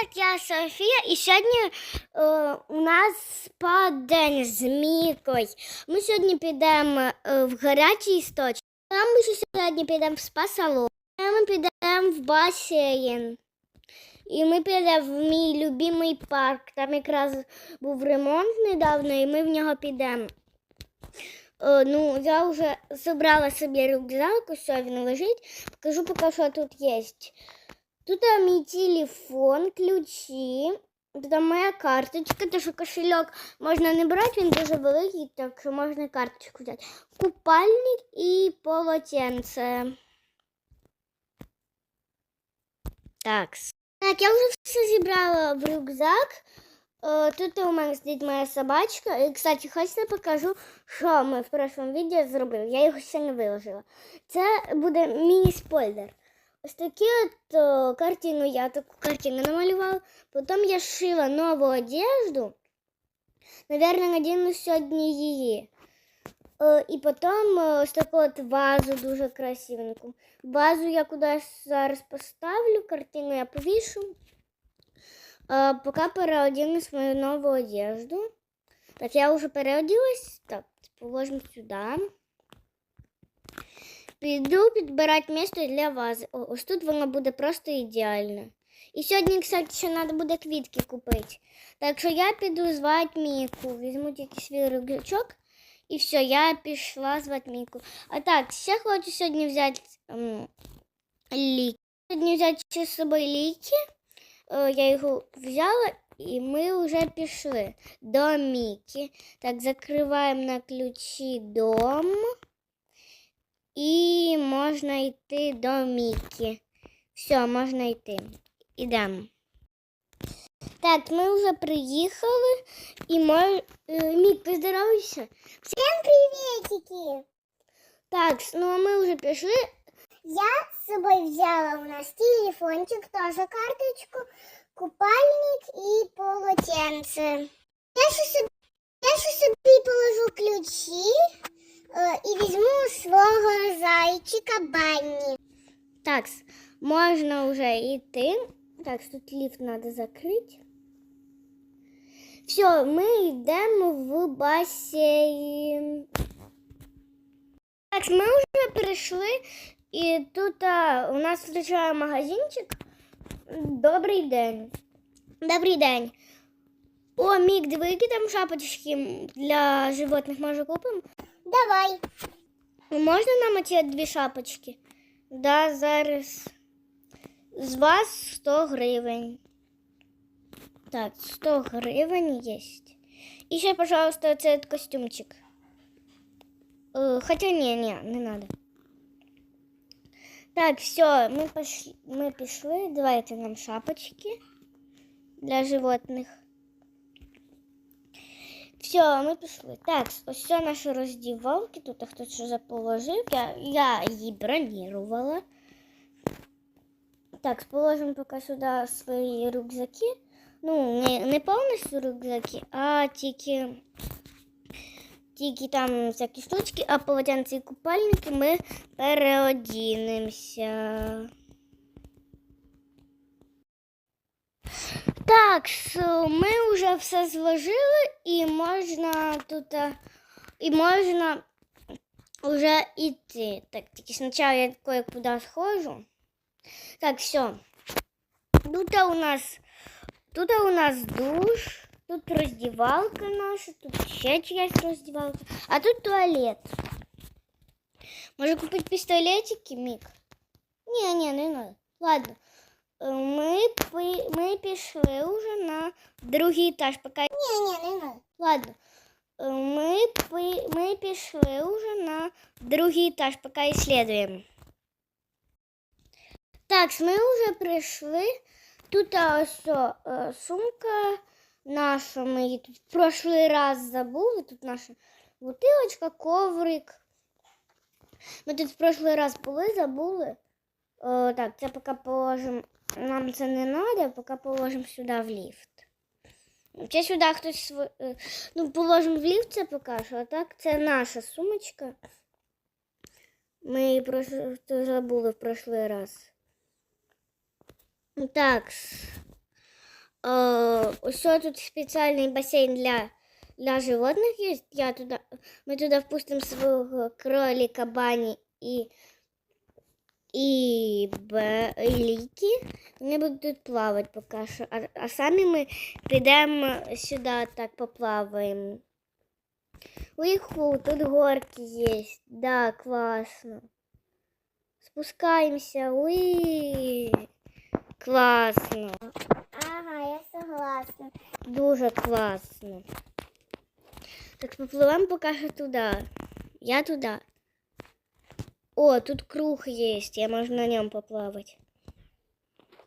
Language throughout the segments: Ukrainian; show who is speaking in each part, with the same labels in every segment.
Speaker 1: Привіт, я Софія, і сьогодні е, у нас спа день з Мікою. Ми сьогодні підемо е, в гарячий істочник. А ми ще сьогодні підемо в спа-салон. Ми підемо в басейн. І ми підемо в мій любимий парк. Там якраз був ремонт недавно, і ми в нього підемо. Е, ну, я вже зібрала собі рюкзак, ось він лежить. Покажу поки, що тут є. Тут мій телефон, ключі, тут моя карточка, тому що кошельок можна не брати, він дуже великий, так що можна карточку взяти. Купальник і полотенце. Так. Так, я вже все зібрала в рюкзак. Е, Тут у мене сидить моя собачка. І, кстати, хочете покажу, що ми в прошлому відео зробили. Я його ще не виложила. Це буде міні-спойлер. Ось такі от о, картину, я таку картину намалювала. Потім я шила нову одежду. Наверное, надіну сьогодні її. Е, І потім ось таку от вазу дуже красивеньку. Вазу я кудись зараз поставлю, картину я повішу. Е, Поки переодіну свою нову одежду. Так, я вже переоділась. Так, положимо сюди. Піду підбирати місце для вази. О, ось тут воно буде просто ідеально. І сьогодні, кстати, ще треба буде квітки купити. Так що я піду звати Міку. Візьму тільки свій рюкзачок. І все, я пішла звати Міку. А так, ще хочу сьогодні взяти ем, ліки. Сьогодні взяти ще з собою ліки. Е, я його взяла і ми вже пішли до Міки. Так, закриваємо на ключі дом. І можна йти до Мікі. Все, можна йти. Ідемо. Так, ми вже приїхали і мож... е, Мік, поздоровайся. Всім привітики! Так, ну а ми вже пішли. Я з собою взяла у нас телефончик, теж карточку, купальник і полотенце. Я ще собі, я ще собі положу ключі. Е, і візьму свого зайчика Банні. Так, можна вже йти. Так, тут ліфт треба закрити. Все, ми йдемо в басейн. Так, ми вже прийшли, і тут а, у нас зустрічає магазинчик. Добрий день. Добрий день. О, Мік, диви, там шапочки для животних може купимо? Давай. Можна нам ці дві шапочки? Да, зараз. З вас 100 гривень. Так, 100 гривень є. І ще, пожалуйста, цей костюмчик. Е, Хотя не, не, не надо. Так, все, ми пошли, ми пішли. Давайте нам шапочки для животних. Все, ми пішли. Так, ось це наші роздівалки. Тут хтось що заположив. Я, я її бронірувала. Так, положимо поки сюди свої рюкзаки. Ну, не, не повністю рюкзаки, а тільки, тільки там всякі штучки, а полотенці і купальники ми переодінемося. Так, so, ми вже все зложили і можна тут а, і можна вже йти. Так, тільки спочатку я кое-куди схожу. Так, все. Тут у нас тут у нас душ, тут роздівалка наша, тут ще чиясь роздівалка, а тут туалет. Може купити пістолетики, Мік? Ні, ні, не надо. Ладно. Е, Ми, ми пішли вже на другий етаж, поки. Ні, ні, не надо. Ладно. Е, Ми, ми пішли вже на другий етаж, поки исследуємо. Так, ми вже прийшли. Тут ось о, е, сумка наша. Ми її тут в прошлий раз забули. Тут наша бутилочка, коврик. Ми тут в прошлий раз були, забули. О, так, це поки положимо. Нам це не треба, поки положимо сюди в ліфт. Це сюди хтось св- е, ну, положимо в ліфт це поки що, а так це наша сумочка. Ми її просто забули в прошлий раз. Так. Ось тут спеціальний басейн для, для животних є. Я туди, ми туди впустимо свого кролика, бані і, і, ліки. Вони будуть плавати поки що. А, а самі ми підемо сюди так поплаваємо. Уиху, тут горки есть. Да, классно. Спускаемся. Уи. Класно.
Speaker 2: Ага, я согласна.
Speaker 1: Дуже класно. Так, попливемо поки що туди. Я туди. О, тут круг есть. Я можу на ньому поплавати.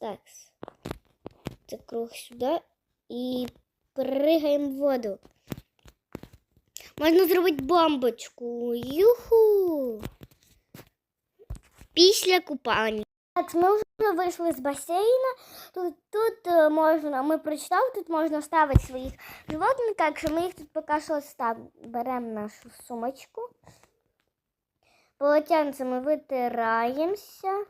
Speaker 1: Так. Це круг сюди. І пригаємо в воду. Можна зробити бомбочку. Юху. Після купання. Так, ми вже вийшли з басейну. Тут, тут е, можна, ми прочитали, тут можна ставити своїх животних, так що ми їх тут поки що ставимо. Беремо нашу сумочку. Полотенце ми витираємося.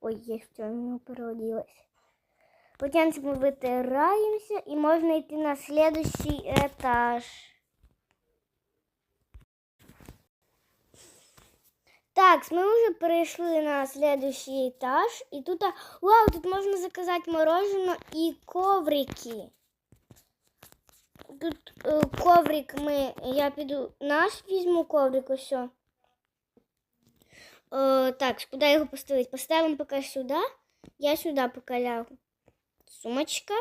Speaker 1: Ой, я в цьому переоділась. Полотенце ми витираємося і можна йти на следующий етаж. Так, ми вже перейшли на следующий этаж. І тут, вау, тут можна заказати мороженое і коврики. Тут е, коврик ми, я піду, наш візьму коврик, ось. Е, так, куди його поставити? Поставимо поки сюди. Я сюди поки лягу. Сумочка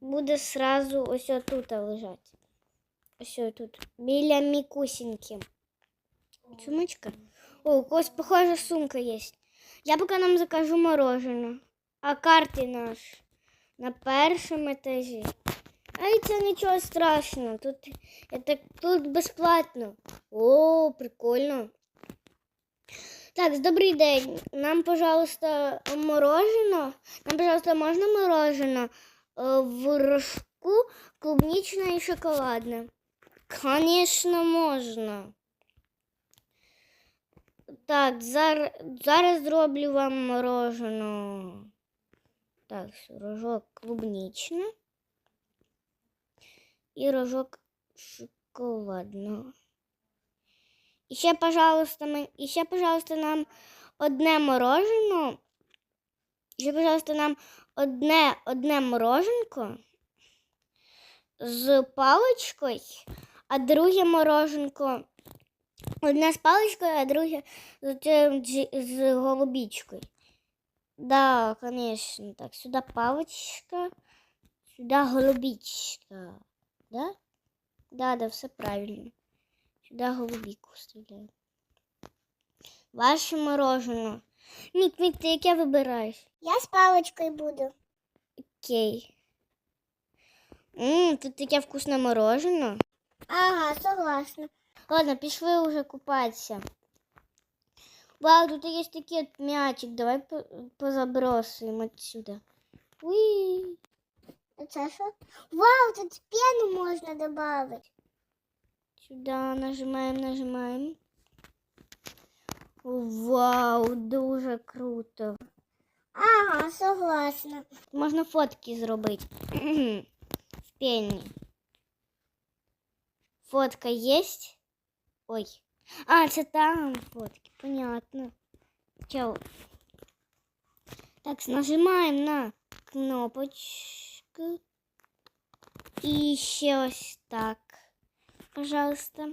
Speaker 1: буде сразу ось тут лежати. Ось тут. Біля мікусіньки. Сумочка. О, у когось похожа сумка есть. Я поки нам закажу мороженое. А карти наш на першому етажі. Ай, це нічого страшного. Тут, это, тут безплатно. О, прикольно. Так, добрий день. Нам, пожалуйста, мороженое. Нам, пожалуйста, можна мороженое е, в рожку клубничне і шоколадне? Конечно, можна. Так, зараз, зараз зроблю вам мороженое. Так, рожок клубничний. І рожок шоколадного. І ще, пожалуйста, ми, і ще, пожалуйста, нам одне мороженое. Ще, пожалуйста, нам одне, одне мороженко з паличкою, а друге мороженко Одне з паличкою, а друге з, з голубічкою. Да, конечно. Так, сюда паличка, сюда голубичка. Да? Да, да, все правильно. Сюда голубику вставляю. Ваше мороженое. Мік, Мік, ти яке вибираєш?
Speaker 2: Я з паличкою буду.
Speaker 1: Окей. Ммм, тут таке вкусне мороженое.
Speaker 2: Ага, согласна.
Speaker 1: Ладно, пішли уже купатися. Вау, тут є такий от м'ячик. Давай по- позабросуємо отсюда. Уи.
Speaker 2: Це що? Вау, тут пену можна додати.
Speaker 1: Сюда нажимаем, нажимаем. Вау, дуже круто.
Speaker 2: Ага, согласна.
Speaker 1: Можна фотки зробити. В пені. Фотка есть? Ой. А, це там фотки, понятно. Чё? Так, нажимаем на кнопочку. І ще ось так. Пожалуйста.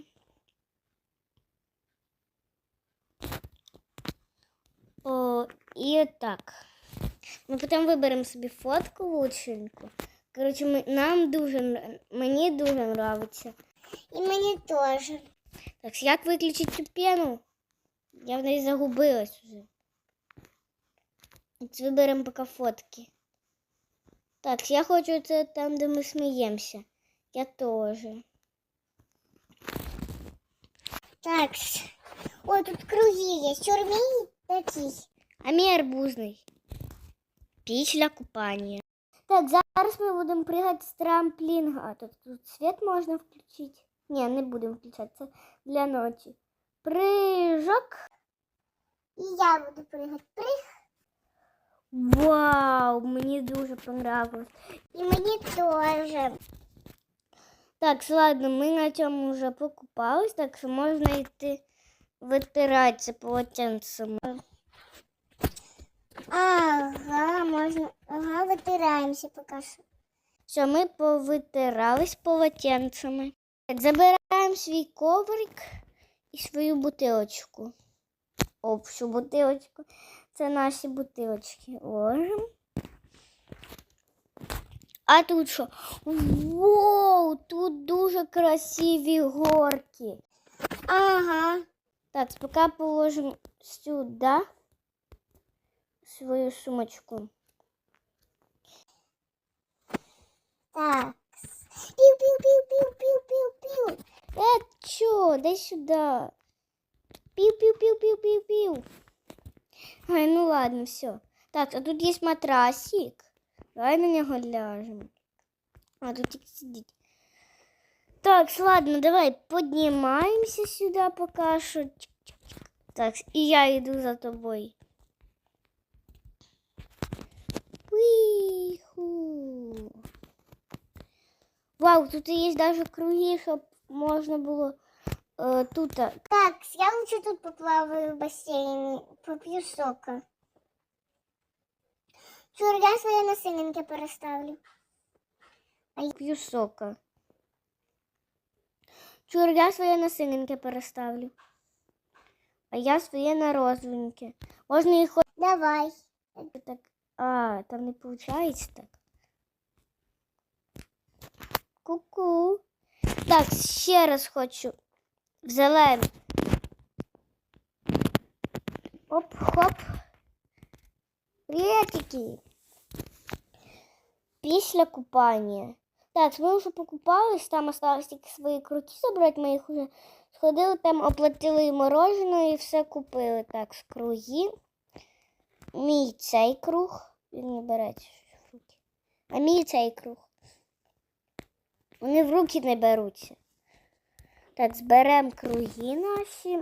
Speaker 1: О, і отак. Ми потім виберемо собі фотку лучшеньку. Коротше, ми, нам дуже, мені дуже нравиться.
Speaker 2: І мені теж.
Speaker 1: Так, як виключити цю пену? Я в неї загубилась уже. От виберемо поки фотки. Так, я хочу це там, де ми сміємося. Я теж.
Speaker 2: Так. О, тут круги є. Чорний такий.
Speaker 1: А мій арбузний. Після купання. Так, зараз ми будемо пригати з трамплінга. Тут, тут світ можна включити. Ні, не будемо включати. Це для ночі. Прыжок.
Speaker 2: І я буду пригати. Приг.
Speaker 1: Вау, мені дуже понравилось.
Speaker 2: І мені теж.
Speaker 1: Так, ладно, ми на цьому вже покупались, так що можна йти витиратися полотенцем.
Speaker 2: Ага, можна. Ага, витираємося поки що.
Speaker 1: Все, ми повитирались полотенцями. Так, забираємо свій коврик і свою бутилочку. Общу бутилочку. Це наші бутилочки. Ложимо. А тут що? Воу, тут дуже красиві горки.
Speaker 2: Ага.
Speaker 1: Так, пока положим сюда свою сумочку.
Speaker 2: Так. Пів-пів-пів-пів-пів-пів-пів.
Speaker 1: Э, чё? Дай сюда. Пиу-пиу-пиу-пиу-пиу-пиу. Ай, ну ладно, все. Так, а тут есть матрасик. Давай на него ляжем. А тут тільки сидеть. Так, ладно, давай поднимаемся сюда пока что. Чик-чик-чик. Так, и я иду за тобой. Уиху. Вау, тут є даже круги, щоб можна було е, тут.
Speaker 2: Так, я лучше тут поплаваю в басейні, поп'ю сока. Чур, я своє насильненьке переставлю.
Speaker 1: П'ю сока. Чур, своє на синеньке переставлю. А я своє на розовеньке. Можна їх хоч
Speaker 2: Давай.
Speaker 1: так. А, там не виходить так. Ку-ку. Так, ще раз хочу. В зелений. Оп-хоп. Приветики. Після купання. Так, ми вже покупались, там осталось тільки свої круті забрати, ми їх вже сходили, там оплатили мороженое і все купили. Так, з круги. Мій цей круг. Він не береться в руки. А мій цей круг. Вони в руки не беруться. Так, зберемо круги наші.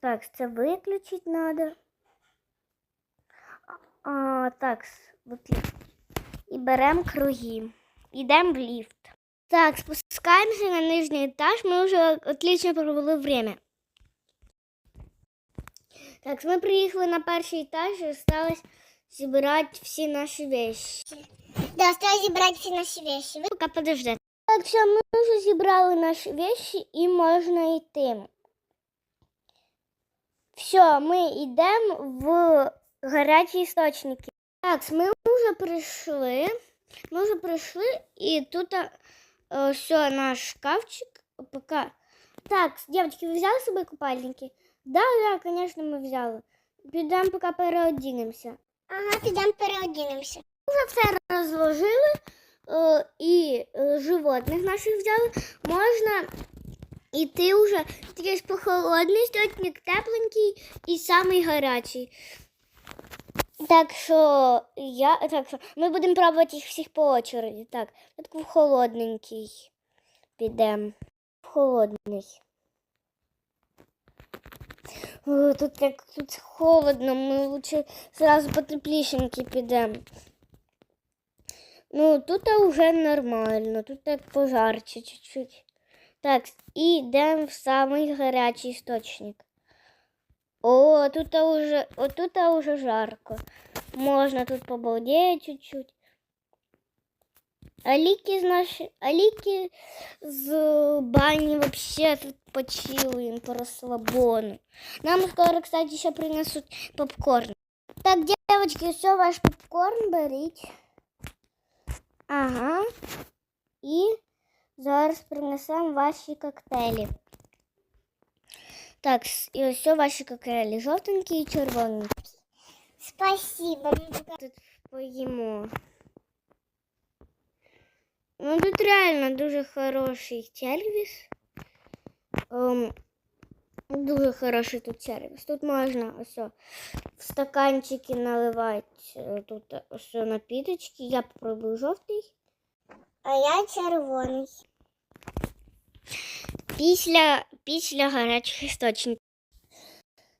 Speaker 1: Так, це виключити треба. А, так. І беремо круги. Йдемо в ліфт. Так, спускаємося на нижній етаж. Ми вже отлично провели время. Так, ми приїхали на перший етаж і осталось зібрати всі наші вещи.
Speaker 2: Да, осталось зібрати всі наші вещи.
Speaker 1: Пока подожди. Так, все, ми вже зібрали наші вещи і можна йти. Все, ми йдемо в гарячі істочники. Так, ми вже прийшли. Ми вже прийшли, і тут е, все, наш шкафчик. Пока. Так, дівчатки, ви взяли з собою купальники? Да, да, звісно, ми взяли. Підемо, поки переодінемося.
Speaker 2: Ага, підемо переодінемося.
Speaker 1: Вже все розложили е, і е, животних наших взяли. Можна йти вже трішки похолодний стотник, тепленький і самий гарячий. Так що я так що ми будемо пробувати їх всіх по очереді. Так, спочатку в холодненький підемо. Холодний. О, тут так тут холодно, ми лучше зразу по теплішенький підемо. Ну, тут вже нормально, тут так пожарче чуть-чуть. Так, і йдемо в самий гарячий істочник. О, тут уже, о, тут уже жарко. Можна тут побалдеть чуть-чуть. Аліки з наші, Аліки з бані вообще тут почилуємо по розслабону. Нам скоро, кстати, ще принесуть попкорн. Так, девочки, все, ваш попкорн беріть. Ага. І зараз принесемо ваші коктейлі. Так, с- і ось ваші коктейлі. Жовтенькі і червоненькі.
Speaker 2: Спасибо.
Speaker 1: Тут поїмо. Ну, тут реально дуже хороший сервіс. Ем, дуже хороший тут сервіс. Тут можна ось о, в стаканчики наливати е, тут ось о, напіточки. Я попробую жовтий.
Speaker 2: А я червоний.
Speaker 1: Після, після гарячих істочників.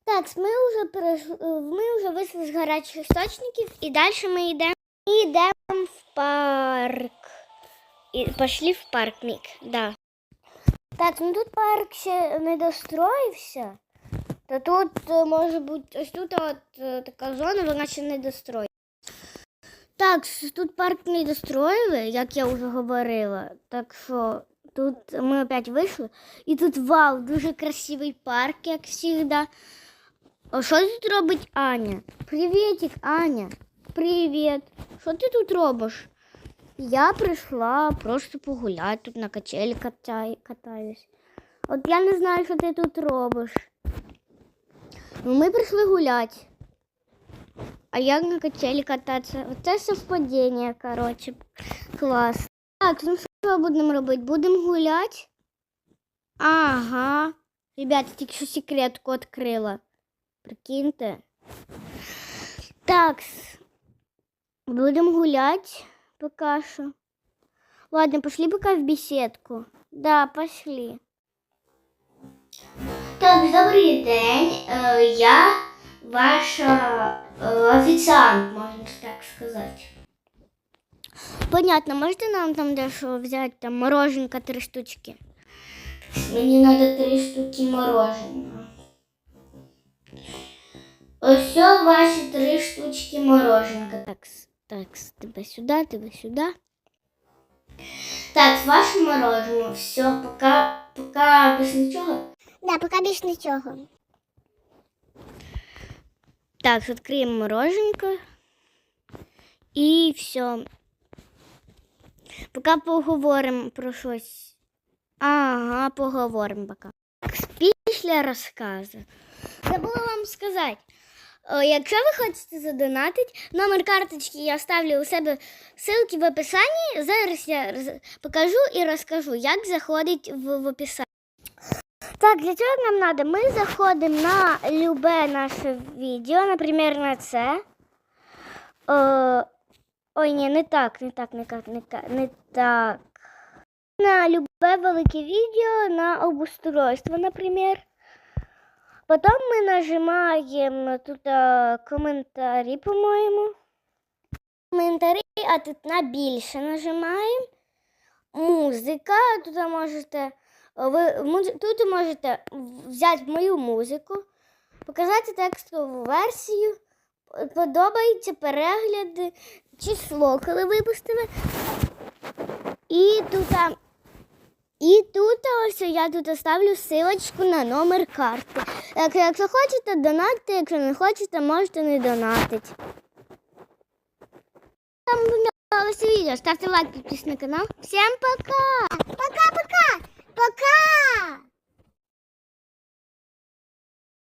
Speaker 1: Так, ми вже перейшли, ми вже вийшли з гарячих істочників і далі ми йдемо йдемо в парк. І пішли в парк, Мік, да. Так, ну тут парк ще не достроївся. Та тут е, може бути ось тут от е, така зона, вона ще не достроїла. Так, тут парк не достроїли, як я вже говорила. Так що тут ми опять вийшли. І тут вау, дуже красивий парк, як завжди. А що тут робить Аня? Привітик, Аня. Привіт. Що ти тут робиш? Я прийшла просто погуляти, тут на качелі катаюсь. От я не знаю, що ти тут робиш. Ну, ми прийшли гуляти. А як на качелі кататися? Оце совпадіння, коротше. Клас. Так, ну будемо робити? Будемо гуляти? Ага. Ребята, тільки що секретку відкрила. Прикиньте. Так. Будем гулять пока что. Ладно, пошли пока в беседку. Да, пошли. Так, добрий день. Е, Я ваша е, офіціант, можна так сказати. Понятно, можете нам там дещо взяти там мороженка три штучки? Мені треба три штуки мороженого. Ось о ваші три штучки мороженка. Так, с- так, с- тебе сюди, тебе сюди. Так, ваше мороженое. Все, пока, пока без нічого.
Speaker 2: Да, поки більш нічого.
Speaker 1: Так, відкриємо мороженко. І все. Поки поговоримо про щось. Ага, поговоримо поки. Після розказу. Забула вам сказати. Якщо ви хочете задонатити, номер карточки я ставлю у себе ссылки в описанні. Зараз я покажу і розкажу, як заходить в, в описання. Так, для цього нам треба? Ми заходимо на любе наше відео, наприклад, на це. Е, ой, ні, не так, не так, не так, не так, не так. На любе велике відео на обустройство, наприклад. Потім ми нажимаємо тут е, коментарі, по-моєму. Коментарі, а тут на більше нажимаємо. Музика. Тут можете, ви тут можете взяти мою музику, показати текстову версію, подобаються перегляди, число, коли випустили. І тут, і тут ось я тут ставлю силочку на номер карти. Так, якщо хочете, донатьте, якщо не хочете, можете не донатити. Там понравилось відео, ставте лайк, підписуйтесь на канал. Всім пока!
Speaker 2: Пока-пока! Пока